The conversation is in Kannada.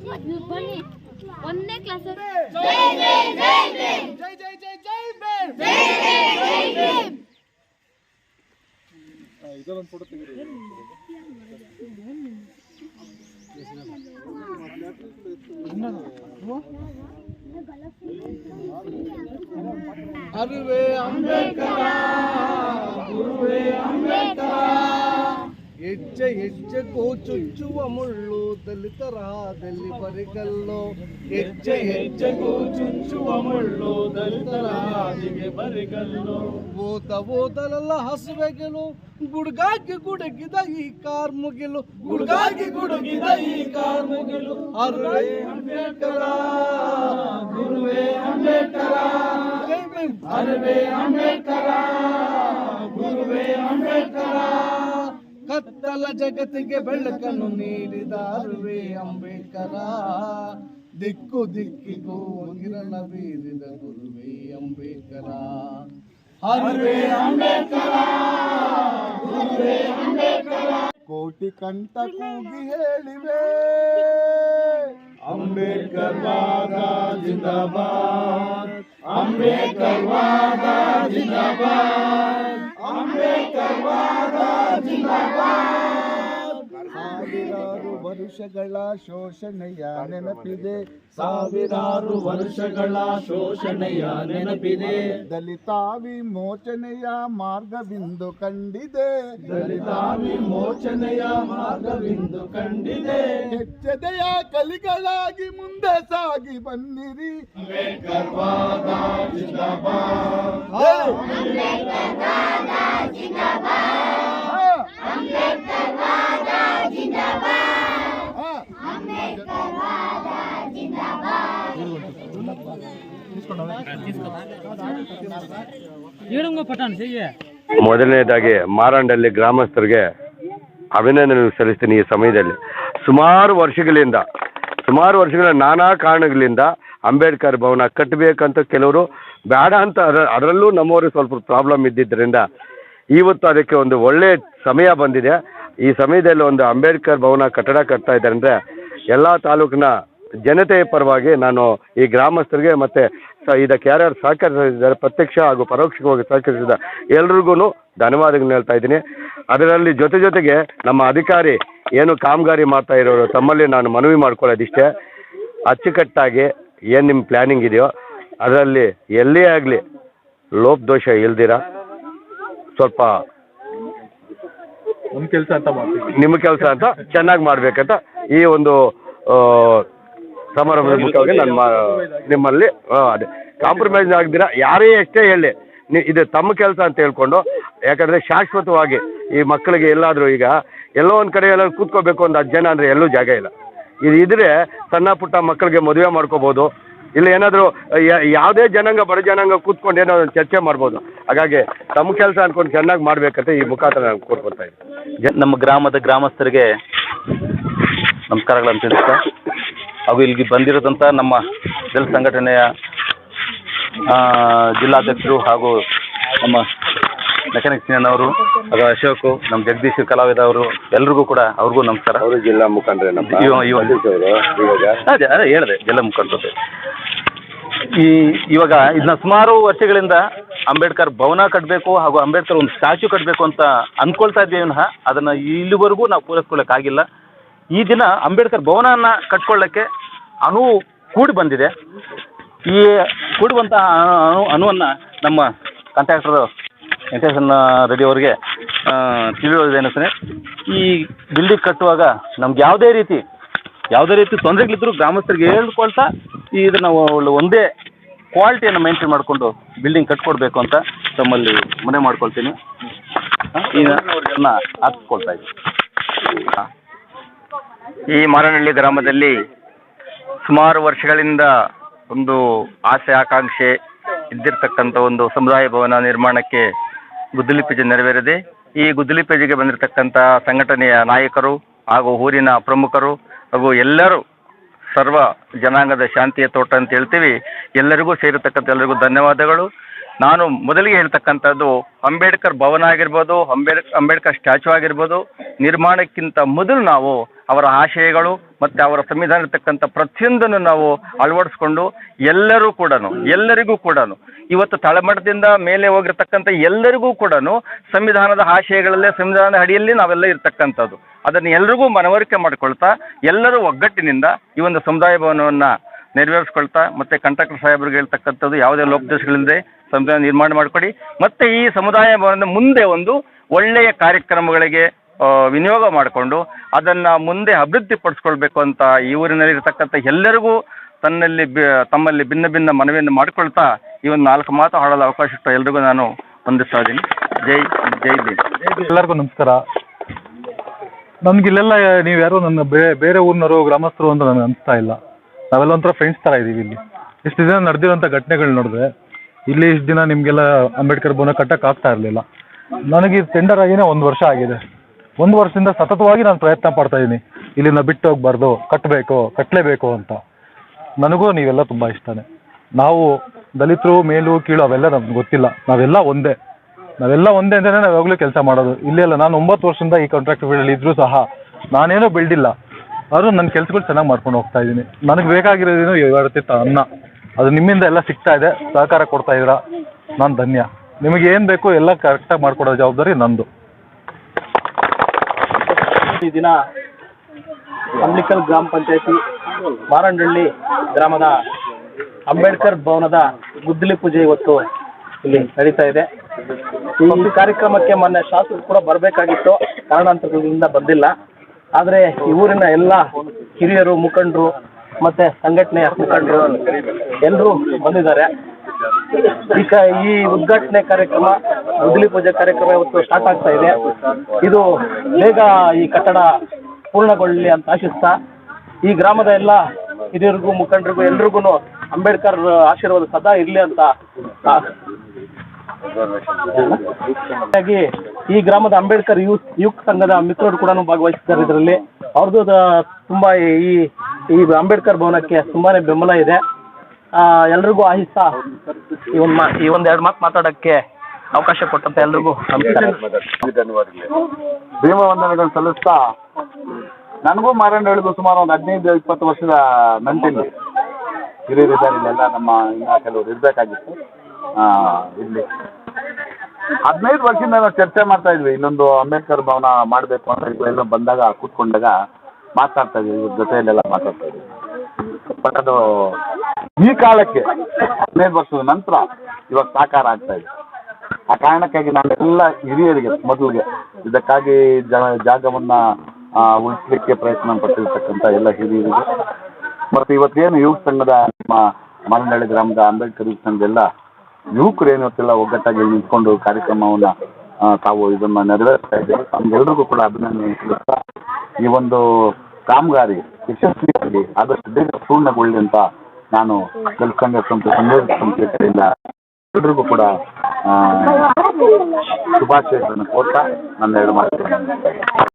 ಬನ್ನಿ ಒಂದನೇ ಕ್ಲಾಸ್ ಜೈ ಜೈ ಜೈ ಜೈ ಬೇರ್ ಇದೊಂದು ಫೋಟೋ ತೆಗೀರಿ ಅರಿವೆ ಅಂಬೇಡ್ಕರ ಗುರುವೇ ಅಂಬೇಡ್ಕರ ಹೆಜ್ಜೆ ಹೆಜ್ಜೆಗೂ ಚುಚ್ಚುವ ಮುಳ್ಳು ದಲಿತರಾದಲ್ಲಿ ಬರಿಗಲ್ಲು. ಹೆಜ್ಜೆ ಹೆಜ್ಜೆಗೂ ಚುಚ್ಚುವ ಮುಳ್ಳು ದಲಿತರಾದಿಗೆ ಬರಿಗಲ್ಲು. ಓದ ಓದಲೆಲ್ಲ ಹಸುವೆಗೆಲು ಗುಡ್ಗಾಗಿ ಗುಡುಗಿದ ಈ ಕಾರ್ ಮುಗಿಲು. ಗುಡ್ಗಾಗಿ ಗುಡುಗಿದ ಈ ಕಾರ್ ಮುಗಿಲು. ಅರುವೆ ಅಂಬೇಡ್ಕರ, ಗುರುವೇ ಅಂಬೇಡ್ಕರ. ಅರುವೆ ಅಂಬೇಡ್ಕರ. ಕತ್ತಲ ಜಗತ್ತಿಗೆ ಬೆಳಕನ್ನು ನೀಡಿದ ಅರುವೆ ಅಂಬೇಡ್ಕರ. ದಿಕ್ಕು ದಿಕ್ಕಿಗೂ ಕಿರಣ ಬೀರಿದ ಗುರುವೇ ಅಂಬೇಡ್ಕರ. ಗುರುವೇ ಅಂಬೇಡ್ಕರ. ಕೋಟಿ ಕಂಠ ಕೂಗಿ ಹೇಳಿವೆ. ಅಂಬೇಡ್ಕರ್ ವಾದ ಜಿಂದಾಬಾದ್. ಅಂಬೇಡ್ಕರ್ ವಾದ ಜಿಂದಾಬಾದ್. ವರ್ಷಗಳ ಶೋಷಣೆಯ ನೆನಪಿದೆ. ಸಾವಿರಾರು ವರ್ಷಗಳ ಶೋಷಣೆಯ ನೆನಪಿದೆ. ದಲಿತಾವಿ ವಿಮೋಚನೆಯ ಮಾರ್ಗವಿಂದು ಕಂಡಿದೆ. ದಲಿತಾವಿ ಮೋಚನೆಯ ಮಾರ್ಗವಿಂದು ಕಂಡಿದೆ. ಹೆಚ್ಚದೆಯ ಕಲಿಗಳಾಗಿ ಮುಂದೆ ಸಾಗಿ ಬನ್ನಿರಿ ಅಂಬೇಡ್ಕರ್ ಮೊದಲನೇದಾಗಿ ಮಾರಾಂಡಲ್ಲಿ ಗ್ರಾಮಸ್ಥರಿಗೆ ಅಭಿನಂದನೆ ಸಲ್ಲಿಸ್ತೀನಿ ಈ ಸಮಯದಲ್ಲಿ. ಸುಮಾರು ವರ್ಷಗಳಿಂದ, ಸುಮಾರು ವರ್ಷಗಳ ನಾನಾ ಕಾರಣಗಳಿಂದ ಅಂಬೇಡ್ಕರ್ ಭವನ ಕಟ್ಟಬೇಕಂತ ಕೆಲವರು ಬೇಡ ಅಂತ ಅದ ಅದರಲ್ಲೂ ನಮ್ಮವರು ಸ್ವಲ್ಪ ಪ್ರಾಬ್ಲಮ್ ಇದ್ದಿದ್ದರಿಂದ ಇವತ್ತು ಅದಕ್ಕೆ ಒಂದು ಒಳ್ಳೆ ಸಮಯ ಬಂದಿದೆ. ಈ ಸಮಯದಲ್ಲಿ ಒಂದು ಅಂಬೇಡ್ಕರ್ ಭವನ ಕಟ್ಟಡ ಕಟ್ತಾ ಇದ್ದಾರೆ ಅಂದರೆ ಎಲ್ಲ ತಾಲೂಕಿನ ಜನತೆಯ ಪರವಾಗಿ ನಾನು ಈ ಗ್ರಾಮಸ್ಥರಿಗೆ ಮತ್ತು ಇದಕ್ಕೆ ಯಾರ್ಯಾರು ಸಹಕರಿಸಿದ್ದಾರೆ ಪ್ರತ್ಯಕ್ಷ ಹಾಗೂ ಪರೋಕ್ಷವಾಗಿ ಸಹಕರಿಸಿದ ಎಲ್ರಿಗೂ ಧನ್ಯವಾದಗಳನ್ನ ಹೇಳ್ತಾ ಇದ್ದೀನಿ. ಅದರಲ್ಲಿ ಜೊತೆ ಜೊತೆಗೆ ನಮ್ಮ ಅಧಿಕಾರಿ ಏನು ಕಾಮಗಾರಿ ಮಾಡ್ತಾ ಇರೋರು ತಮ್ಮಲ್ಲಿ ನಾನು ಮನವಿ ಮಾಡ್ಕೊಳ್ಳೋದಿಷ್ಟೇ. ಅಚ್ಚುಕಟ್ಟಾಗಿ ಏನು ನಿಮ್ಮ ಪ್ಲ್ಯಾನಿಂಗ್ ಇದೆಯೋ ಅದರಲ್ಲಿ ಎಲ್ಲೇ ಆಗಲಿ ಲೋಪ ದೋಷ ಇಲ್ದಿರ ಸ್ವಲ್ಪ ಕೆಲಸ ಅಂತ ನಿಮ್ಮ ಕೆಲಸ ಅಂತ ಚೆನ್ನಾಗಿ ಮಾಡಬೇಕಂತ ಈ ಒಂದು ಸಮಾರಂಭದ ಮುಖವಾಗಿ ನಾನು ಮಾ ನಿಮ್ಮಲ್ಲಿ ಅದೇ. ಕಾಂಪ್ರಮೈಸ್ ಆಗದಿರ ಯಾರೇ ಎಷ್ಟೇ ಹೇಳಿ ನೀ ಇದು ತಮ್ಮ ಕೆಲಸ ಅಂತ ಹೇಳ್ಕೊಂಡು ಯಾಕಂದರೆ ಶಾಶ್ವತವಾಗಿ ಈ ಮಕ್ಕಳಿಗೆ ಎಲ್ಲಾದರೂ ಈಗ ಎಲ್ಲೋ ಒಂದು ಕಡೆ ಎಲ್ಲ ಕೂತ್ಕೋಬೇಕು ಒಂದು ಹತ್ತು ಜನ ಅಂದರೆ ಎಲ್ಲೂ ಜಾಗ ಇಲ್ಲ. ಇದು ಇದ್ರೆ ಸಣ್ಣ ಪುಟ್ಟ ಮಕ್ಕಳಿಗೆ ಮದುವೆ ಮಾಡ್ಕೋಬೋದು. ಇಲ್ಲ ಏನಾದರೂ ಯಾವುದೇ ಜನಾಂಗ ಬಡ ಜನಾಂಗ ಕೂತ್ಕೊಂಡು ಏನೋ ಒಂದು ಚರ್ಚೆ ಮಾಡ್ಬೋದು. ಹಾಗಾಗಿ ತಮ್ಮ ಕೆಲಸ ಅನ್ಕೊಂಡು ಚೆನ್ನಾಗಿ ಮಾಡ್ಬೇಕಂತ ಈ ಮುಖಾಂತರ ನಾನು ಕೋರ್ಕೊಳ್ತಾ ಇದ್ದೀನಿ. ಜ ನಮ್ಮ ಗ್ರಾಮದ ಗ್ರಾಮಸ್ಥರಿಗೆ ನಮಸ್ಕಾರಗಳನ್ನು ತಿಳಿಸ್ತಾ ಹಾಗೂ ಇಲ್ಲಿಗೆ ಬಂದಿರೋದಂತ ನಮ್ಮ ದಲಿತ ಸಂಘಟನೆಯ ಜಿಲ್ಲಾಧ್ಯಕ್ಷರು ಹಾಗೂ ನಮ್ಮ ಮೆಕ್ಯಾನಿಕ್ ಅವರು ಹಾಗೂ ಅಶೋಕು ನಮ್ಮ ಜಗದೀಶ್ ಕಲಾವಿದ ಅವರು ಎಲ್ರಿಗೂ ಕೂಡ ಅವ್ರಿಗೂ ನಮಸ್ಕಾರ. ಅವರು ಜಿಲ್ಲಾ ಮುಖಂಡರೇ ನಮ್ಮ ಇವ- ಇವ- ಇವಾಗ. ಅದೇ ಅದೇ ಹೇಳಿದೆ ಜಿಲ್ಲಾ ಮುಖಂಡರು ಈ ಇವಾಗ ಇದನ್ನ ಸುಮಾರು ವರ್ಷಗಳಿಂದ ಅಂಬೇಡ್ಕರ್ ಭವನ ಕಟ್ಟಬೇಕು ಹಾಗೂ ಅಂಬೇಡ್ಕರ್ ಒಂದು ಸ್ಟ್ಯಾಚ್ಯೂ ಕಟ್ಟಬೇಕು ಅಂತ ಅಂದ್ಕೊಳ್ತಾ ಇದ್ದೀವಿ ಅದನ್ನ ಅದನ್ನು ಇಲ್ಲಿವರೆಗೂ ನಾವು ಪೂರೈಸ್ಕೊಳ್ಳೋಕ್ಕಾಗಿಲ್ಲ. ಈ ದಿನ ಅಂಬೇಡ್ಕರ್ ಭವನವನ್ನು ಕಟ್ಕೊಳ್ಳೋಕ್ಕೆ ಅನುವು ಕೂಡಿ ಬಂದಿದೆ. ಈ ಕೂಡುವಂಥ ಅನು ಅನುವನ್ನು ನಮ್ಮ ಕಾಂಟ್ರಾಕ್ಟರ್ ವೆಂಕಟೇಶನ್ ರೆಡ್ಡಿ ಅವರಿಗೆ ತಿಳಿಯೋದೇನು ಸರ್ ಈ ಬಿಲ್ಡಿಂಗ್ ಕಟ್ಟುವಾಗ ನಮ್ಗೆ ಯಾವುದೇ ರೀತಿ ಯಾವುದೇ ರೀತಿ ತೊಂದರೆಗಳಿದ್ರು ಗ್ರಾಮಸ್ಥರಿಗೆ ಹೇಳ್ಕೊಳ್ತಾ ಇದನ್ನ ಒಳ್ಳೆ ಒಂದೇ ಕ್ವಾಲಿಟಿಯನ್ನು ಮೇಂಟೈನ್ ಮಾಡಿಕೊಂಡು ಬಿಲ್ಡಿಂಗ್ ಕಟ್ಕೊಡ್ಬೇಕು ಅಂತ ತಮ್ಮಲ್ಲಿ ಮನೆ ಮಾಡ್ಕೊಳ್ತೀನಿ. ಹಾಕ್ಕೊಳ್ತಾ ಇದ್ದೀನಿ. ಈ ಮಾರನಹಳ್ಳಿ ಗ್ರಾಮದಲ್ಲಿ ಸುಮಾರು ವರ್ಷಗಳಿಂದ ಒಂದು ಆಸೆ, ಆಕಾಂಕ್ಷೆ ಇದ್ದಿರ್ತಕ್ಕಂಥ ಒಂದು ಸಮುದಾಯ ಭವನ ನಿರ್ಮಾಣಕ್ಕೆ ಗುದ್ದಲಿ ಪೂಜೆ ನೆರವೇರಿದೆ. ಈ ಗುದ್ದಲಿ ಪೂಜೆಗೆ ಬಂದಿರತಕ್ಕಂಥ ಸಂಘಟನೆಯ ನಾಯಕರು ಹಾಗೂ ಊರಿನ ಪ್ರಮುಖರು ಹಾಗೂ ಎಲ್ಲರೂ ಸರ್ವ ಜನಾಂಗದ ಶಾಂತಿಯ ತೋಟ ಅಂತ ಹೇಳ್ತೀವಿ. ಎಲ್ಲರಿಗೂ ಸೇರಿರ್ತಕ್ಕಂಥ ಎಲ್ಲರಿಗೂ ಧನ್ಯವಾದಗಳು. ನಾನು ಮೊದಲಿಗೆ ಹೇಳ್ತಕ್ಕಂಥದ್ದು ಅಂಬೇಡ್ಕರ್ ಭವನ ಆಗಿರ್ಬೋದು, ಅಂಬೇಡ್, ಅಂಬೇಡ್ಕರ್ ಸ್ಟ್ಯಾಚು ಆಗಿರ್ಬೋದು, ನಿರ್ಮಾಣಕ್ಕಿಂತ ಮೊದಲು ನಾವು ಅವರ ಆಶಯಗಳು ಮತ್ತು ಅವರ ಸಂವಿಧಾನ ಇರ್ತಕ್ಕಂಥ ಪ್ರತಿಯೊಂದನ್ನು ನಾವು ಅಳವಡಿಸ್ಕೊಂಡು ಎಲ್ಲರೂ ಕೂಡ ಎಲ್ಲರಿಗೂ ಕೂಡ ಇವತ್ತು ತಳಮಟ್ಟದಿಂದ ಮೇಲೆ ಹೋಗಿರ್ತಕ್ಕಂಥ ಎಲ್ಲರಿಗೂ ಕೂಡ ಸಂವಿಧಾನದ ಆಶಯಗಳಲ್ಲೇ, ಸಂವಿಧಾನದ ಅಡಿಯಲ್ಲಿ ನಾವೆಲ್ಲ ಇರ್ತಕ್ಕಂಥದ್ದು. ಅದನ್ನು ಎಲ್ರಿಗೂ ಮನವರಿಕೆ ಮಾಡಿಕೊಳ್ತಾ, ಎಲ್ಲರೂ ಒಗ್ಗಟ್ಟಿನಿಂದ ಈ ಒಂದು ಸಮುದಾಯ ಭವನವನ್ನು ನೆರವೇರಿಸ್ಕೊಳ್ತಾ, ಮತ್ತೆ ಕಂಟ್ರಾಕ್ಟರ್ ಸಾಹೇಬ್ರಿಗೆ ಹೇಳ್ತಕ್ಕಂಥದ್ದು ಯಾವುದೇ ಲೋಪದೋಷಗಳಿಲ್ಲದೆ ಸಂವಿಧಾನ ನಿರ್ಮಾಣ ಮಾಡಿಕೊಡಿ. ಮತ್ತೆ ಈ ಸಮುದಾಯ ಭವನದ ಮುಂದೆ ಒಂದು ಒಳ್ಳೆಯ ಕಾರ್ಯಕ್ರಮಗಳಿಗೆ ವಿನಿಯೋಗ ಮಾಡಿಕೊಂಡು ಅದನ್ನು ಮುಂದೆ ಅಭಿವೃದ್ಧಿಪಡಿಸ್ಕೊಳ್ಬೇಕು ಅಂತ ಈ ಊರಿನಲ್ಲಿ ಇರತಕ್ಕಂಥ ಎಲ್ಲರಿಗೂ ತನ್ನಲ್ಲಿ ತಮ್ಮಲ್ಲಿ ಭಿನ್ನ ಭಿನ್ನ ಮನವಿಯನ್ನು ಮಾಡಿಕೊಳ್ತಾ ಈ ಒಂದು ನಾಲ್ಕು ಮಾತು ಹಾಡಲು ಅವಕಾಶ ಇಟ್ಟು ಎಲ್ರಿಗೂ ನಾನು ವಂದಿಸ್ತಾ ಇದ್ದೀನಿ. ಜೈ ಜೈ ಜೈ ಎಲ್ಲರಿಗೂ ನಮಸ್ಕಾರ. ನಮ್ಗೆ ಇಲ್ಲೆಲ್ಲ ನೀವು ಯಾರು ನನ್ನ ಬೇರೆ ಬೇರೆ ಊರಿನವರು, ಗ್ರಾಮಸ್ಥರು ಅಂತ ನನಗೆ ಅನಿಸ್ತಾ ಇಲ್ಲ. ನಾವೆಲ್ಲ ಒಂಥರ ಫ್ರೆಂಡ್ಸ್ ಥರ ಇದ್ದೀವಿ ಇಲ್ಲಿ. ಇಷ್ಟು ದಿನ ನಡೆದಿರೋಂಥ ಘಟನೆಗಳು ನೋಡಿದ್ರೆ ಇಲ್ಲಿ ಇಷ್ಟು ದಿನ ನಿಮಗೆಲ್ಲ ಅಂಬೇಡ್ಕರ್ ಭವನ ಕಟ್ಟಕ್ಕೆ ಆಗ್ತಾ ಇರಲಿಲ್ಲ. ನನಗೆ ಟೆಂಡರ್ ಆಗಿನೇ ಒಂದು ವರ್ಷ ಆಗಿದೆ. ಒಂದು ವರ್ಷದಿಂದ ಸತತವಾಗಿ ನಾನು ಪ್ರಯತ್ನ ಪಡ್ತಾ ಇದ್ದೀನಿ ಇಲ್ಲಿನ ಬಿಟ್ಟು ಹೋಗ್ಬಾರ್ದು ಕಟ್ಟಬೇಕು ಕಟ್ಟಲೇಬೇಕು ಅಂತ. ನನಗೂ ನೀವೆಲ್ಲ ತುಂಬ ಇಷ್ಟನೇ. ನಾವು ದಲಿತರು, ಮೇಲು, ಕೀಳು ಅವೆಲ್ಲ ನಮ್ಗೆ ಗೊತ್ತಿಲ್ಲ. ನಾವೆಲ್ಲ ಒಂದೇ. ನಾವೆಲ್ಲ ಒಂದೇ ಅಂತಲೇ ನಾವು ಯಾವಾಗಲೂ ಕೆಲಸ ಮಾಡೋದು. ಇಲ್ಲೇ ಅಲ್ಲ, ನಾನು ಒಂಬತ್ತು ವರ್ಷದಿಂದ ಈ ಕಾಂಟ್ರಾಕ್ಟ್ ಫೀಲ್ಡಲ್ಲಿ ಇದ್ದರೂ ಸಹ ನಾನೇನೋ ಬೆಳೆದಿಲ್ಲ ಆದರೂ ನನ್ನ ಕೆಲಸಗಳು ಚೆನ್ನಾಗಿ ಮಾಡ್ಕೊಂಡು ಹೋಗ್ತಾ ಇದ್ದೀನಿ ನನಗೆ ಬೇಕಾಗಿರೋದೇನು ಇವತ್ತಿತ್ತು ಅನ್ನ. ಅದು ನಿಮ್ಮಿಂದ ಎಲ್ಲ ಸಿಗ್ತಾ ಇದೆ. ಸಹಕಾರ ಕೊಡ್ತಾ ಇದ್ದೀರಾ? ನಾನು ಧನ್ಯ. ನಿಮಗೆ ಏನು ಬೇಕು ಎಲ್ಲ ಕರೆಕ್ಟಾಗಿ ಮಾಡಿಕೊಡೋ ಜವಾಬ್ದಾರಿ ನಂದು. ಈ ದಿನ ಅಂಬ್ಲಿಕಲ್ ಗ್ರಾಮ ಪಂಚಾಯತಿ ಮಾರಂಡಳ್ಳಿ ಗ್ರಾಮದ ಅಂಬೇಡ್ಕರ್ ಭವನದ ಗುದ್ದಲಿ ಪೂಜೆ ಇವತ್ತು ಇಲ್ಲಿ ನಡೀತಾ ಇದೆ. ಈ ಕಾರ್ಯಕ್ರಮಕ್ಕೆ ಮೊನ್ನೆ ಶಾಸಕರು ಕೂಡ ಬರಬೇಕಾಗಿತ್ತು. ಕಾರಣಾಂತರಗಳಿಂದ ಬಂದಿಲ್ಲ. ಆದರೆ ಈ ಊರಿನ ಎಲ್ಲ ಹಿರಿಯರು, ಮುಖಂಡರು ಮತ್ತೆ ಸಂಘಟನೆಯ ಮುಖಂಡರು ಎಲ್ಲರೂ ಬಂದಿದ್ದಾರೆ. ಈಗ ಈ ಉದ್ಘಾಟನೆ ಕಾರ್ಯಕ್ರಮ, ಗುದ್ದಲಿ ಪೂಜೆ ಕಾರ್ಯಕ್ರಮ ಇವತ್ತು ಸ್ಟಾರ್ಟ್ ಆಗ್ತಾ ಇದೆ. ಇದು ಬೇಗ ಈ ಕಟ್ಟಡ ಪೂರ್ಣಗೊಳ್ಳಲಿ ಅಂತ ಆಶಿಸ್ತಾ, ಈ ಗ್ರಾಮದ ಎಲ್ಲ ಹಿರಿಯರಿಗೂ, ಮುಖಂಡರಿಗೂ ಎಲ್ರಿಗೂ ಅಂಬೇಡ್ಕರ್ ಆಶೀರ್ವಾದ ಸದಾ ಇರಲಿ ಅಂತ ಹಾಗಾಗಿ ಈ ಗ್ರಾಮದ ಅಂಬೇಡ್ಕರ್ ಯೂತ್, ಯುವಕ ಸಂಘದ ಮಿತ್ರರು ಕೂಡ ಭಾಗವಹಿಸಿದ್ದಾರೆ ಇದರಲ್ಲಿ. ಅವ್ರದ್ದು ತುಂಬಾ ಈ ಈ ಅಂಬೇಡ್ಕರ್ ಭವನಕ್ಕೆ ತುಂಬಾನೇ ಬೆಂಬಲ ಇದೆ. ಆ, ಎಲ್ರಿಗೂ ಆಹಿಸ್ತಾ ಈ ಒಂದು ಮಾ ಈ ಒಂದು ಎರಡು ಮಾತು ಮಾತಾಡಕ್ಕೆ ಅವಕಾಶ ಕೊಟ್ಟಂತ ಎಲ್ರಿಗೂ ನಮಸ್ಕಾರ. ವಂದನೆಗಳನ್ನು ಸಲ್ಲಿಸ್ತಾ ನನಗೂ ಮಾರಣ್ಣಗಳಿಗೂ ಸುಮಾರು ಒಂದು ಹದಿನೈದು ಇಪ್ಪತ್ತು ವರ್ಷದ ನಂಟಿಲ್ಲಿ ಹಿರಿಯರು ಇದ್ದಾರೆ ಇಲ್ಲೆಲ್ಲ ನಮ್ಮ ಇನ್ನ ಕೆಲವರು ಇರಬೇಕಾಗಿತ್ತು. ಇಲ್ಲಿ ಹದಿನೈದು ವರ್ಷದಿಂದ ನಾವು ಚರ್ಚೆ ಮಾಡ್ತಾ ಇದ್ವಿ ಇನ್ನೊಂದು ಅಂಬೇಡ್ಕರ್ ಭವನ ಮಾಡಬೇಕು ಅಂತ ಇವೆಲ್ಲ ಬಂದಾಗ ಕೂತ್ಕೊಂಡಾಗ ಮಾತಾಡ್ತಾ ಇದ್ದೀವಿ, ಇವ್ರ ಜೊತೆಯಲ್ಲೆಲ್ಲ ಮಾತಾಡ್ತಾ ಇದ್ದೀವಿ. ಬಟ್ ಅದು ಈ ಕಾಲಕ್ಕೆ ಹದಿನೈದು ವರ್ಷದ ನಂತರ ಇವಾಗ ಸಾಕಾರ ಆಗ್ತಾ ಇದೆ. ಆ ಕಾರಣಕ್ಕಾಗಿ ನಾವೆಲ್ಲ ಹಿರಿಯರಿಗೆ, ಮೊದಲಿಗೆ ಇದಕ್ಕಾಗಿ ಜಾಗವನ್ನ ಉಳಿಸಲಿಕ್ಕೆ ಪ್ರಯತ್ನ ಪಟ್ಟಿರ್ತಕ್ಕಂಥ ಎಲ್ಲ ಹಿರಿಯರಿಗೆ, ಮತ್ತು ಇವತ್ತೇನು ಯುವಕ ಸಂಘದ ನಮ್ಮ ಮರನಹಳ್ಳಿ ಗ್ರಾಮದ ಅಂಬೇಡ್ಕರ್ ಯುವ ಸಂಘದ ಎಲ್ಲ ಯುವಕರು ಏನು ಒಗ್ಗಟ್ಟಾಗಿ ನಿಂತ್ಕೊಂಡು ಕಾರ್ಯಕ್ರಮವನ್ನ ತಾವು ಇದನ್ನ ನೆರವೇರಿಸ್ತಾ ಇದ್ದೀವಿ. ನಮ್ಗೆಲ್ರಿಗೂ ಕೂಡ ಅಭಿನಂದನೆ ಈ ಒಂದು ಕಾಮಗಾರಿ ಯಶಸ್ವಿಯಾಗಿ ಆದಷ್ಟು ಬೇಗ ಪೂರ್ಣಗೊಳ್ಳಿ ಅಂತ ನಾನು ದಲಿತ ಸಂಘ ಸಂಸ್ಥೆ ಸಂಯೋಜಕ ಸಂಸ್ಥೆ ಕಡೆಯಿಂದ ಎಲ್ರಿಗೂ ಕೂಡ ಶುಭಾಶಯಗಳನ್ನು ಕೋರ್ತಾ ನನ್ನ ಎರಡು ಮಾತು